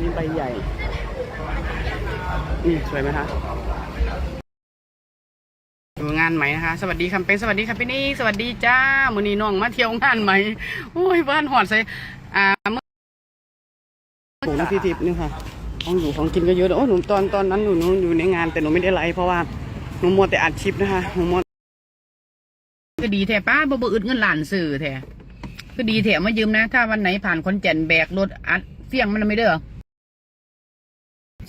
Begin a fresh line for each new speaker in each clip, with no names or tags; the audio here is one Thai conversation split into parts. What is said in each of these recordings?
นี่ใบใหญ่ นี่สวยไหมคะดูงานไหมนะคะ สวัสดีคำเป็นสวัสดีครับพี่นี่สวัสดีจ้ามือนี้น้องมาเที่ยวงานไหมโอ้ยบ้านหอดใส่อ่าเมื่อโอ้พี่ทิพย์นี่ค่ะของอยู่ของกินก็เยอะเลยโอ้หนูตอนตอนนั้นหนูหนูอยู่ในงานแต่หนูไม่ได้ไลฟ์เพราะว่าหนูมัวแต่อัดคลิปนะคะหนูมัว
ก็ดีแท้ป้าบ่บ่อึดเงินล้านซื้อแท้ก็ดีแท้มายืมนะ ถ้าวันไหนผ่านคอนแก่นแบกรถอัดเฟี้ยงมันไม่เด้อ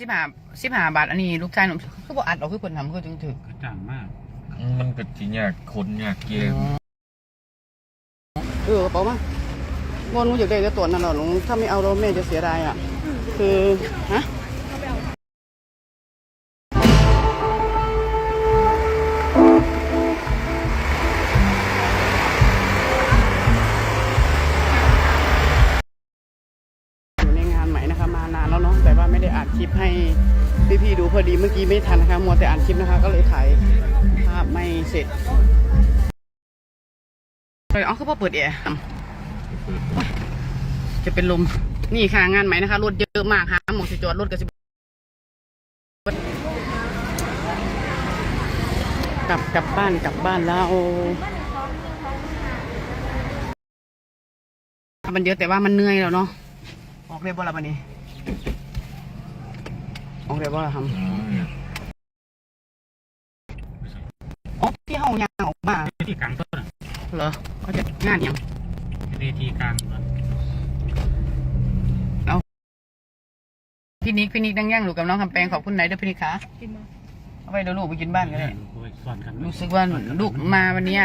สิบห้าสิบห้าบาท อันนี้ลูกชายหนุ่มคือบ่อัดเอาคือคนทำคือจึงถึก
กระจ่างมาก
มันก็สิยากคนยากเกม
เออกระเป๋ามาบอลหนูอยากได้แต่ตัวนั้นหรอหนูถ้าไม่เอาเราแม่จะเสียดายอะ คือฮะ กี้ไม่ทันนะคะมัวแต่อัดคลิปนะคะ ก็เลยถ่ายภาพไม่เสร็จเลยเอาคือพอเปิดแอร์จะเป็นลม นี่ค่ะงานใหมนะคะรถเยอะมากค่ะหมองสิจอดรถก็สิกลับกลับบ้านกลับบ้านแล้วมันเยอะแต่ว่ามันเหนื่อยแล้วเนาะออกเรียบร้อยแล้ววันนี้ ออกเรียบร้อยแล้วครับอ๋อที่เฮายางออกมา
เวทีกลางต้นอะ
เหรอเขาจะงานยัง
เวทีกลางต้น
พี่นิกพี่นิกนั่งย่างอยู่กับน้องคำแปงขอบคุณไหนเด้อพี่นิกคะเอาไปเดี๋ยวลูกไปกินบ้านกันเลย
โอ้ยสอนกัน
รู้สึกว่าลูกมาวันเนี้ย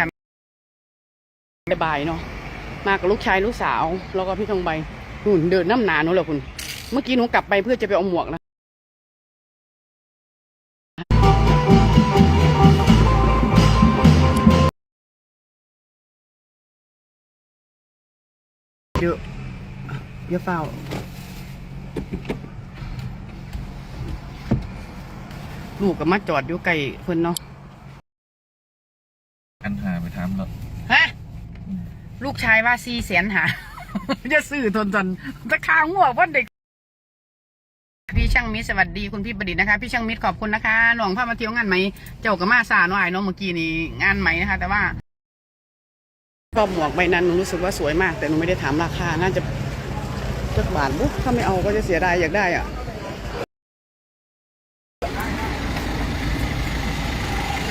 บ่ายๆเนาะมากับลูกชายลูกสาว แล้วก็พี่ทองใบนู่นเดินน้ำหนาหนูเหรอคุณ เมื่อกี้หนูกลับไปเพื่อจะไปเอาหมวกนะ ยอะเยอะเฝ้าลูกกับมาจอดอยู่ไกลเพิ่นเนาะ
กันหาไปถามแล้ว
ฮะลูกชายว่าซีแสนหาจะซื้อทนทนตะคางหัวว่าเด็ก พี่ช่างมิตรสวัสดีคุณพี่ประดิษฐ์นะคะ พี่ช่างมิตรขอบคุณนะคะหลวงพามาเที่ยวงานไหม เจ้ากับมาซาหน่อยเนาะเมื่อกี้นี้งานไหมนะคะ แต่ว่า
ก็หมวกใบนั้นหนูรู้สึกว่าสวยมาก แต่หนูไม่ได้ถามราคา น่าจะจักบาทบุ๊ถ้าไม่เอาก็จะเสียดายอยากได้อะ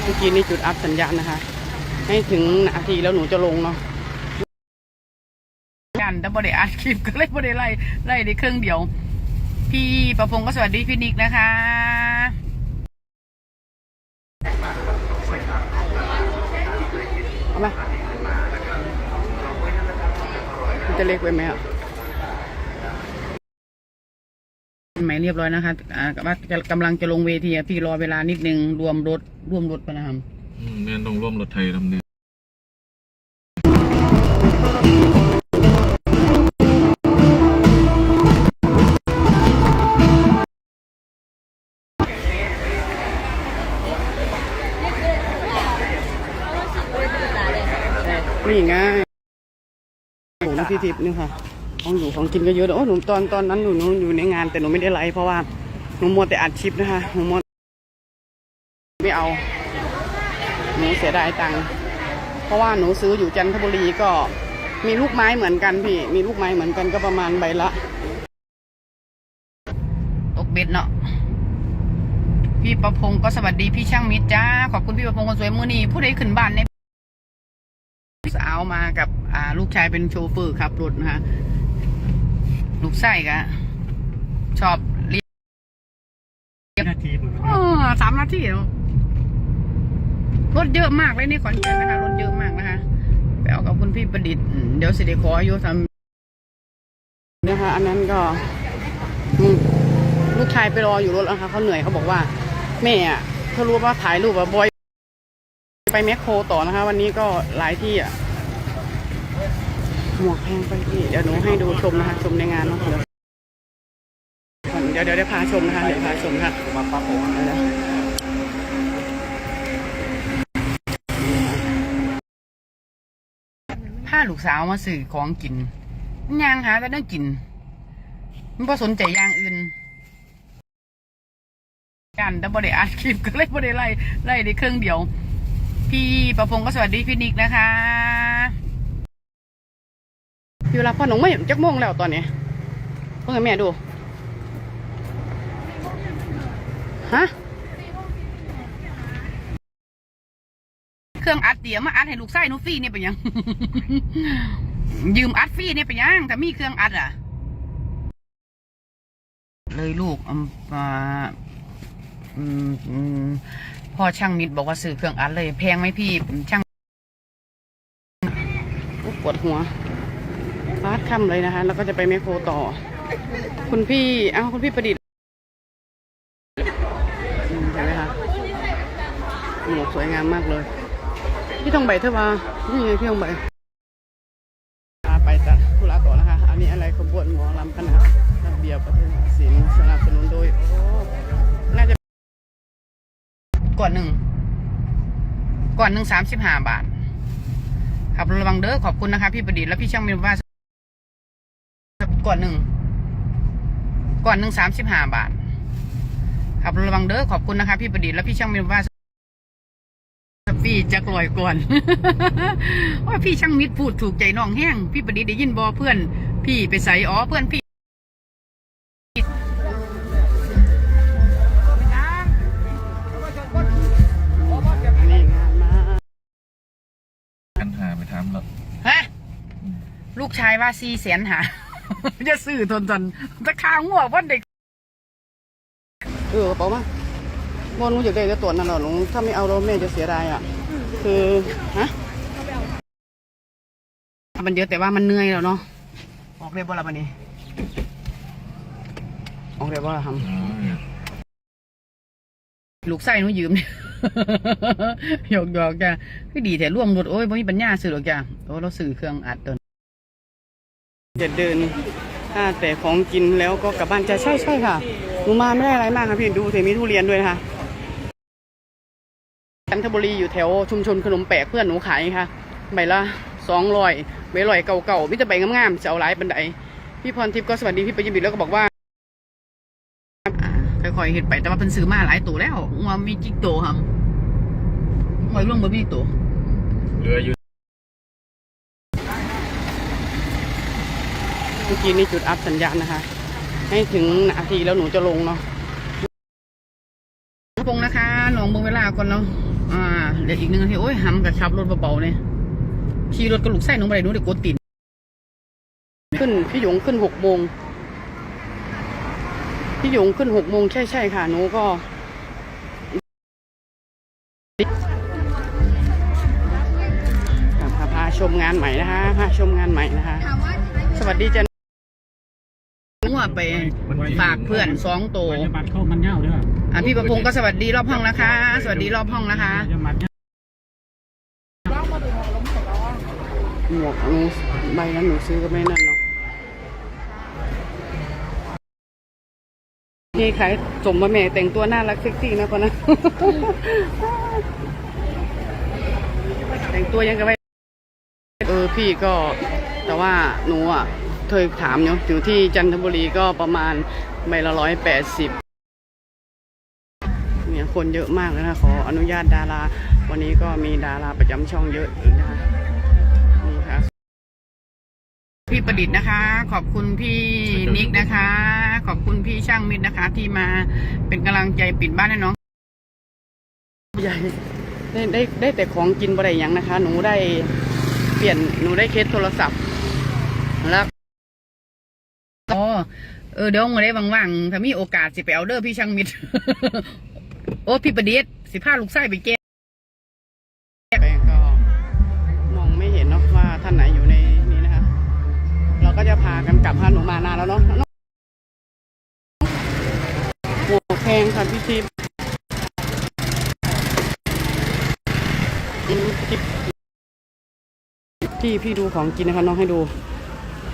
เมื่อกี้นี่จุดอัพสัญญาณนะคะ ให้ถึงนาทีแล้วหนูจะลงเนาะ
กันแต่บริอัดคลิปก็เลยบริไล่ไล่ได้ครึ่งเดียว พี่ประพงศ์ก็สวัสดีพี่นิกนะคะ
เอามามัน จะเล็กไปไหมอะ
หมายเรียบร้อยนะคะอ่าว่ากำลังจะลงเวทีอะพี่รอเวลานิดนึงรวมรถร่วมรถไปนะครับ
อืมแม่นต้องร่วมรถไทยทำเนี่ย
พี่ทิพย์นี่ค่ะ ของอยู่ของกินก็เยอะเลยโอ้หนูตอนตอนนั้นหนูหนูอยู่ในงานแต่หนูไม่ได้ไลฟ์เพราะว่าหนูมัวแต่อัดคลิปนะคะหนูมัวไม่เอาหนูเสียดายตังค์เพราะว่าหนูซื้ออยู่จันทบุรีก็มีลูกไม้เหมือนกันพี่ มีลูกไม้เหมือนกันก็ประมาณใบละ
ตกเบ็ดเนาะพี่ประพงศ์ก็สวัสดีพี่ช่างมิตรจ้าขอบคุณพี่ประพงศ์คนสวยมือนีผู้ใดขึ้นบ้านใน มากับอ่าลูกชายเป็นโชเฟอร์ขับรถนะคะลูกไส้กะชอบเรียก
นาทีผม
อ๋อสามนาทีเนอะรถเยอะมากเลยนี่ขอนแก่นนะคะรถเยอะมากนะคะไปเอากับคุณพี่ประดิษฐ์อืมเดี๋ยวสิเดขออายุทำ
นะคะ อันนั้นก็อืมลูกชายไปรออยู่รถแล้วค่ะเขาเหนื่อยเขาบอกว่า แม่อะเขารู้ว่าถ่ายรูปอะบอย ไปแมคโครต่อนะคะ วันนี้ก็หลายที่อะ หมวกแพงไปพี่เดี๋ยวหนูให้ดูชมนะคะ ชมในงานเนาะเดี๋ยวเดี๋ยวเดี๋ยวพาชมนะคะเดี๋ยวพาชมค่ะ
มาปั๊บผม
พาลูกสาวมาซื้อของกินยางหาแต่เรื่องกินมันพอสนใจอย่างอื่นกันแต่บ่ได้อัดคลิปก็เลยบ่ได้ไล่ไล่ได้เครื่องเดียว พี่ประพงศ์ก็สวัสดีพี่นิกนะคะ
พี่เวลาพ่อหนูไม่จักโมงแล้วตอนนี้เพิ่งให้แม่ดู ฮะ
เครื่องอัดเดี๋ยวมาอัดให้ลูกไส้นูฟรีเนี่ยเป็นยัง ยืมอัดฟรีเนี่ยเป็นยังแต่มีเครื่องอัดอะ เลยลูกอืมอ่าอืมพ่อช่างมิตรบอกว่าซื้อเครื่องอัดเลย แพงไหมพี่ช่าง
ปวดหัว ดค่ำเลยนะคะ แล้วก็จะไปแมคโครต่อ คุณพี่อ้าคุณพี่ประดิษฐ์เห็นไหมคะหมวกสวยงามมากเลย พี่ทองใบเธอว่านี่ไงพี่ทองใบาไปจ้ะธุระต่อนะคะ อันนี้อะไรขบวนหมอลำคณะระเบียบประเทศศิลป์สนับสนุนโดยโอ้น่าจะ
ก่อนหนึ่งก่อนหนึ่งสามสิบห้าบาทครับระวังเด้อขอบคุณนะคะ พี่ประดิษฐ์และพี่ช่างมิตรว่า ก่อนหนึ่งก่อนหนึ่งสามสิบห้าบาทครับระวังเด้อขอบคุณนะคะ พี่ประดิษฐ์และพี่ช่างมิตรว่าพี่จะกลอยก่อนว่าพี่ช่างมิตรพูดถูกใจน้องแห้ง พี่ประดิษฐ์ได้ยินบอเพื่อน พี่ไปใส่อ๋อเพื่อนพี่
อันนี้งานมาก
กันหาไปทำรถ
ฮะลูกชายว่าซีแสนหา จะซื้อทนทนตะคางหัววันเด็ก
เออกระเป๋ามาบอลหนูอยากได้แต่ตัวนั่นหรอหนูถ้าไม่เอาเราแม่จะเสียดายอะ คือฮะ
มันเยอะแต่ว่ามันเหนื่อยแล้วเนาะออกเรียบร้อยแล้ววันนี้
ออกได้บ่ล่ะครับ
อ๋อ
ลูกไส้หนูยืมเนี่ยอกหยอกจ้ะคือดีแต่ร่วมรถโอ้ยบ่มีปัญญาซื้อหรอกจ้ะโอ้เราซื้อเครื่องอัดตัว
จะเดินถ้าแต่ของกินแล้วก็กลับบ้านจะใช่ใช่ค่ะหนูมาไม่ได้อะไรมากค่ะพี่ดูถึงมีทุเรียนด้วยนะคะจันทบุรีอยู่แถวชุมชนขนมแปลกเพื่อนหนูขายค่ะใบละสองร้อยใบลอยเก่าๆมิจะใบงามๆจะเอาหลายบันไดพี่พรทิพย์ก็สวัสดีพี่ประยิบิตแล้วก็บอกว่า
ค่อยๆเห็ดไปแต่ว่าเป็นซื้อมาหลายตัวแล้วว่ามีจิกโตครับหอยร่วงบ่มีตัว
เรืออยู่
เมื่อกี้นี่จุดอัพสัญญาณนะคะ ให้ถึงนาทีแล้วหนูจะลงเนาะ
พงนะคะหนองเบิ่งเวลาก่อนเนาะอ่าเดี๋ยวอีกหนึ่งนาทีโอ้ยหำกับขับรถเบาๆเนี่ยขี่รถกระลุกไส้หนูไปไหนหนูเด็กกดติน
ขึ้นพี่หยงขึ้นหกโมงพี่หยงขึ้นหกโมงใช่ใช่ค่ะหนูก็พาพาชมงานใหม่นะคะพาชมงานใหม่นะคะ สวัสดีจัน
งัว ไปฝากเพื่อนสองตัว
พยาบาลเข้ามันเน่าเด้อ
อะพี่ประพงศ์ก็สวัสดีรอบห้องนะคะ สวัสดีรอบห้องนะคะ
พยาบาล
หมวกหนูใบนั้นหนูซื้อก็ไม่นั่นเนาะนี่ขายสมมาแม่แต่งตัวน่ารักเซ็กซี่นะคนนะแต่งตัวยังกับไปเออพี่ก็แต่ว่าหนูอะ เคยถามเนาะอยู่ที่จันทบุรีก็ประมาณใบละร้อยแปดสิบเนี่ยคนเยอะมากเลยนะขออนุญาตดารา วันนี้ก็มีดาราประจำช่องเยอะอีกนะคะนี่ค่ะ
พี่ประดิษฐ์นะคะ ขอบคุณพี่นิกนะคะ ขอบคุณพี่ช่างมิตรนะคะ ที่มาเป็นกำลังใจปิดบ้านให้น้อง
ใหญ่ได้ได้ได้แต่ของกินบ่ได้ยังนะคะ หนูได้เปลี่ยนหนูได้เคสโทรศัพท์แล้ว
อ๋อเออเดี๋ยวมาได้ว่างๆถ้ามีโอกาสสิไปเอาเด้อพี่ช่างมิตรโอ้พี่ประดิษฐ์สิพาลูกไส้ไปเก็บ
ไปก็มองไม่เห็นเนาะว่าท่านไหนอยู่ในนี้นะคะ เราก็จะพากันกลับพาหนูมานานแล้วเนาะหมวกแพงค่ะพี่ทิพย์อืมทิพย์พี่พี่ดูของกินนะคะ น้องให้ดู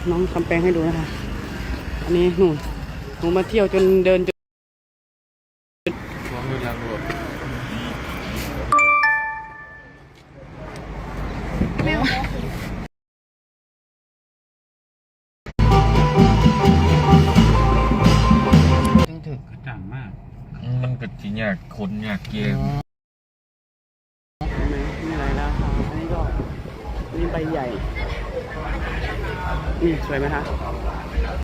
น้องทำแปลงให้ดูนะคะ นี่หนูหนูมาเที่ยวจนเดินจน
ต่างมาก มันก็จียากคนยากเกม
นี่อะไรแล้วคะอันนี้ก็นี่ใบใหญ่ นี่สวยไหมคะ